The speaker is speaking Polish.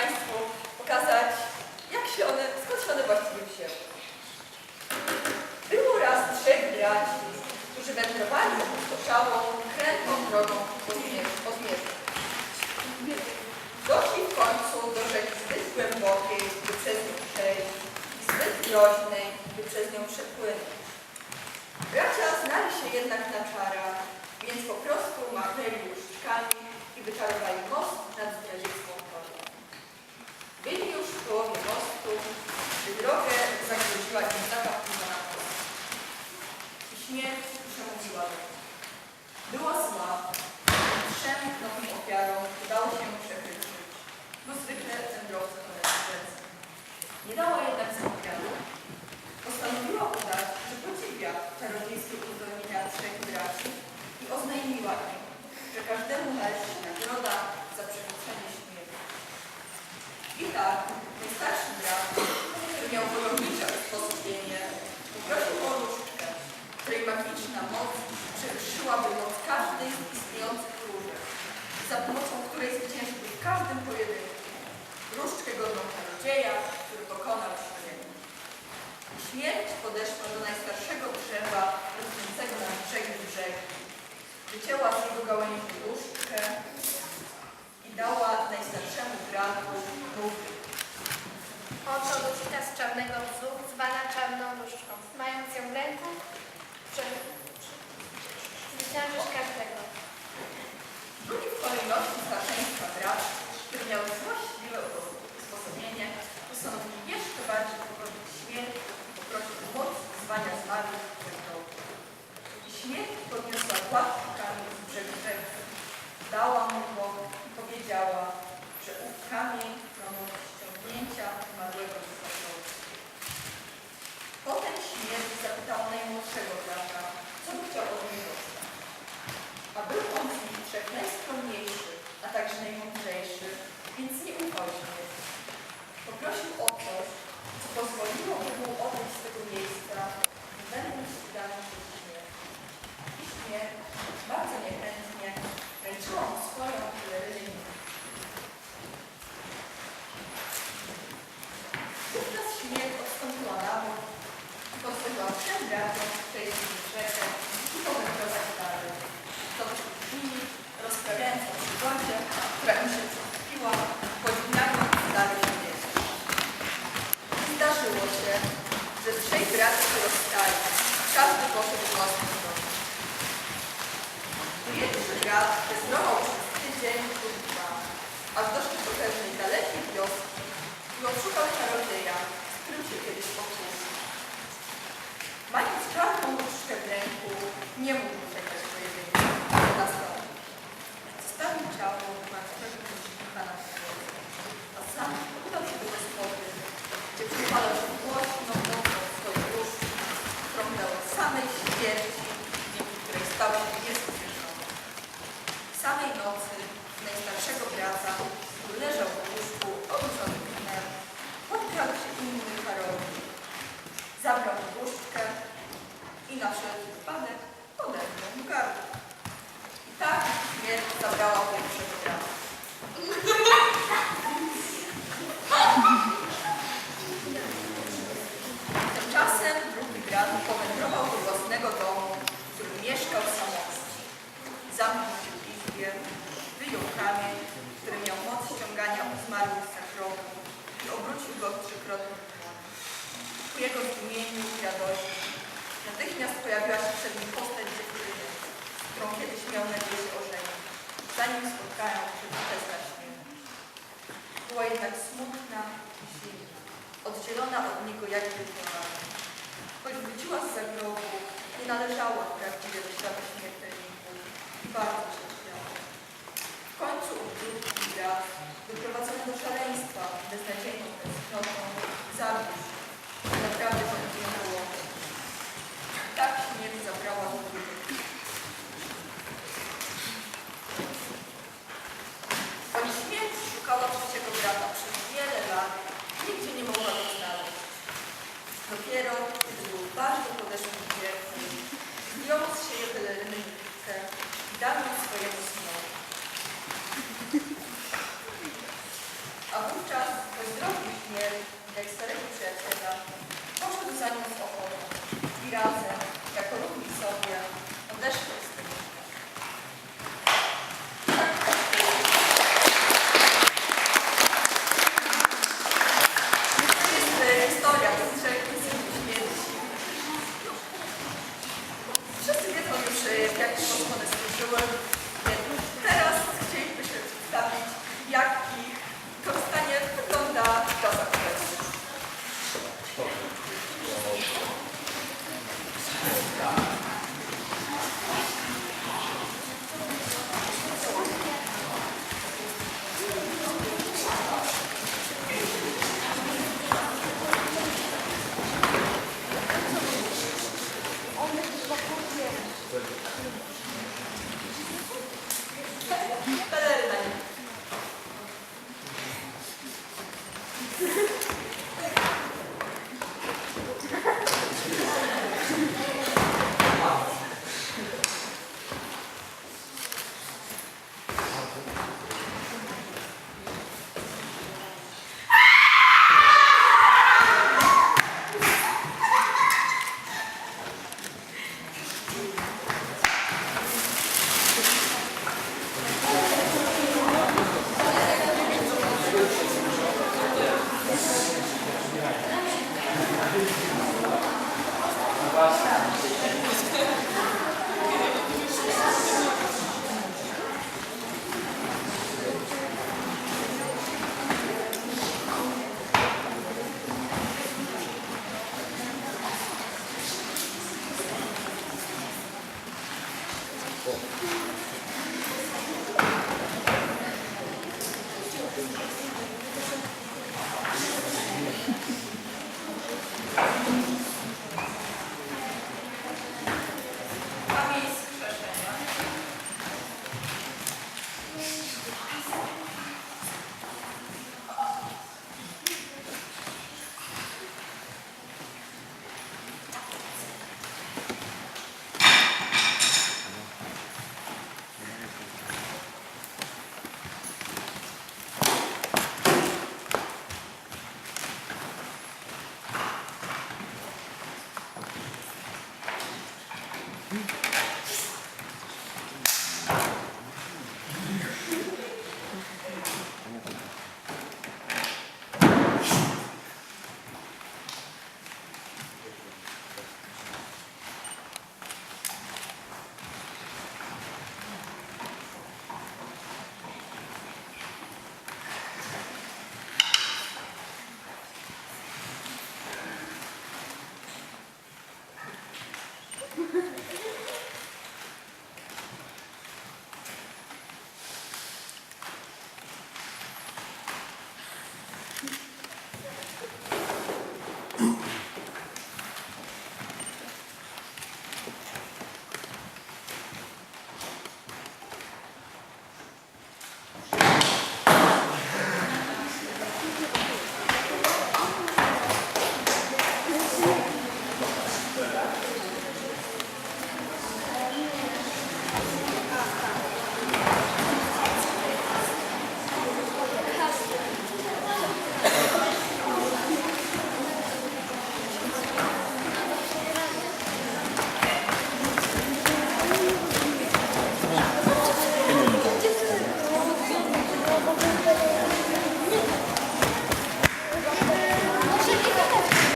Państwu pokazać, jak się one, skąd się one właściwie wzięły. Było raz trzech braci, którzy wędrowali oszałą, krętą drogą po zmierzchu. Doszli w końcu do rzeki zbyt głębokiej, by przez nią przejść, i zbyt groźnej, by przez nią przepłynąć. Bracia znali się jednak na czarach, więc po prostu machnęli łyżeczkami i wyczarowali most nad zdradziecką połowie mostu, drogę zagroziła im zapach na post. I śmierć przemówiła do nich. Była zła, trzem nowym ofiarom udało się przekryć bo zwykle wędrowcy to ręce. Nie dała jednak spokoju. Postanowiła udać, że podziwia czarodziejskie uzdolnienia trzech braci i oznajmiła im, że każdemu należy wyszłaby moc każdej z istniejących różek, za pomocą której zwyciężyłby w każdym pojedynku. Różdżkę godną czarodzieja, który pokonał śmierć. Śmierć podeszła do najstarszego drzewa, rosnącego na brzegi brzeg. Wycięła z jego gałęzi różdżkę, brat wędrował przez tydzień lub dwa, aż doszedł do pewnej dalekiej wioski i odszukał czarodzieja, z którym się kiedyś pokłócił. Mając czarną różdżkę w ręku, nie mógł czekać pojedynku. Został. Zostawił ciało jakby była. Choć wróciła z zagrobu, nie należała prawdziwie do świata śmiertelników i bardzo się śmiała. W końcu od drugi raz doprowadzono do szaleństwa, beznadziejnie